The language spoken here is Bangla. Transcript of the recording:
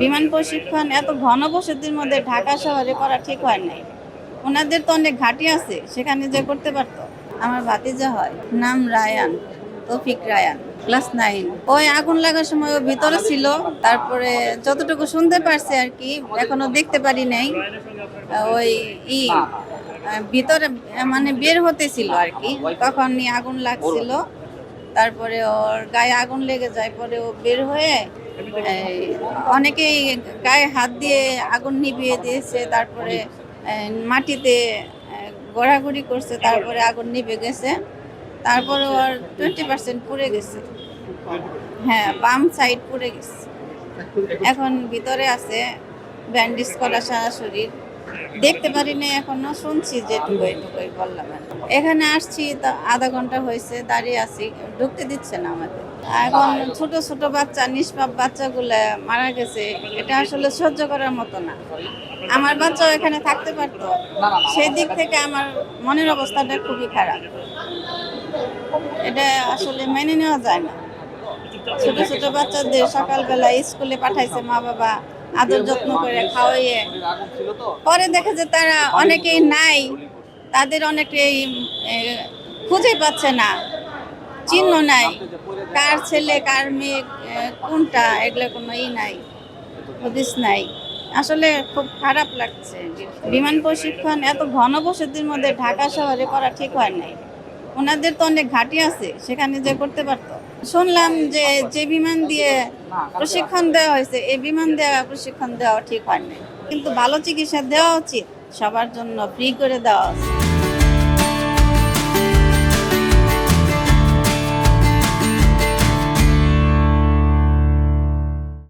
বিমান প্রশিক্ষণ, এত ঘন বসতির মধ্যে ঢাকা শহরে করা ঠিক হয় নাই। ওনাদের তো অনেক ঘাটি আছে, সেখানে যে করতে পারতো। আমার ভাতিজা হয়, নাম রায়ান, তৌফিক রায়ান, ক্লাস নাইন। ওই আগুন লাগার সময় ও ভিতরে ছিল, তারপরে যতটুকু শুনতে পারছে আর কি, এখনও দেখতে পারি নাই। ওই ই, ভিতরে মানে বের হতেছিল আর কি তখন আগুন লাগছিল। তারপরে ওর গায়ে আগুন লেগে যায়, পরে ও বের হয়ে অনেকেই গায়ে হাত দিয়ে আগুন নিভিয়ে দিয়েছে, তারপরে মাটিতে ঘোরাঘুরি করছে, তারপরে আগুন নিভে গেছে। তারপরে ওর টোয়েন্টি পার্সেন্ট পুড়ে গেছে। হ্যাঁ বাম সাইড পুড়ে গেছে। এখন ভিতরে আছে ব্যান্ডেজ করা সারা শরীর। দেখতে পারি না এখনও শুনছি যেটুকু এটুকুই বললাম। এখানে আসছি, তা আধা ঘণ্টা হয়েছে, দাঁড়িয়ে আছি, ঢুকতে দিচ্ছে না আমাদের। এখন ছোট ছোট বাচ্চা, নিষ্পাপ বাচ্চাগুলো মারা গেছে, এটা আসলে সহ্য করার মতো না। আমার বাচ্চাও এখানে থাকতে পারতো। সেই দিক থেকে আমার মনের অবস্থাটা খুবই খারাপ। এটা আসলে মেনে নেওয়া যায় না। ছোট ছোট বাচ্চাদের সকালবেলা স্কুলে পাঠাইছে মা বাবা, আদর যত্ন করে খাওয়াইয়ে। পরে দেখে যে তারা অনেকেই নাই, তাদের অনেকেই খুঁজে পাচ্ছে না। চিহ্ন নাই। কার ছেলে, কার মেয়ে, কোনটা, এগুলো কোনো ই নাই, হদিস নাই। আসলে খুব খারাপ লাগছে। বিমান প্রশিক্ষণ, এত ঘন বসতির মধ্যে ঢাকা শহরে করা ঠিক হয় নাই। ওনাদের তো অনেক ঘাটি আছে, সেখানে যে করতে পারতো। শুনলাম যে যে বিমান দিয়ে প্রশিক্ষণ দেওয়া হয়েছে, এই বিমান দেওয়া, প্রশিক্ষণ দেওয়া ঠিক হয় নাই। কিন্তু ভালো চিকিৎসা দেওয়া উচিত, সবার জন্য ফ্রি করে দেওয়া উচিত।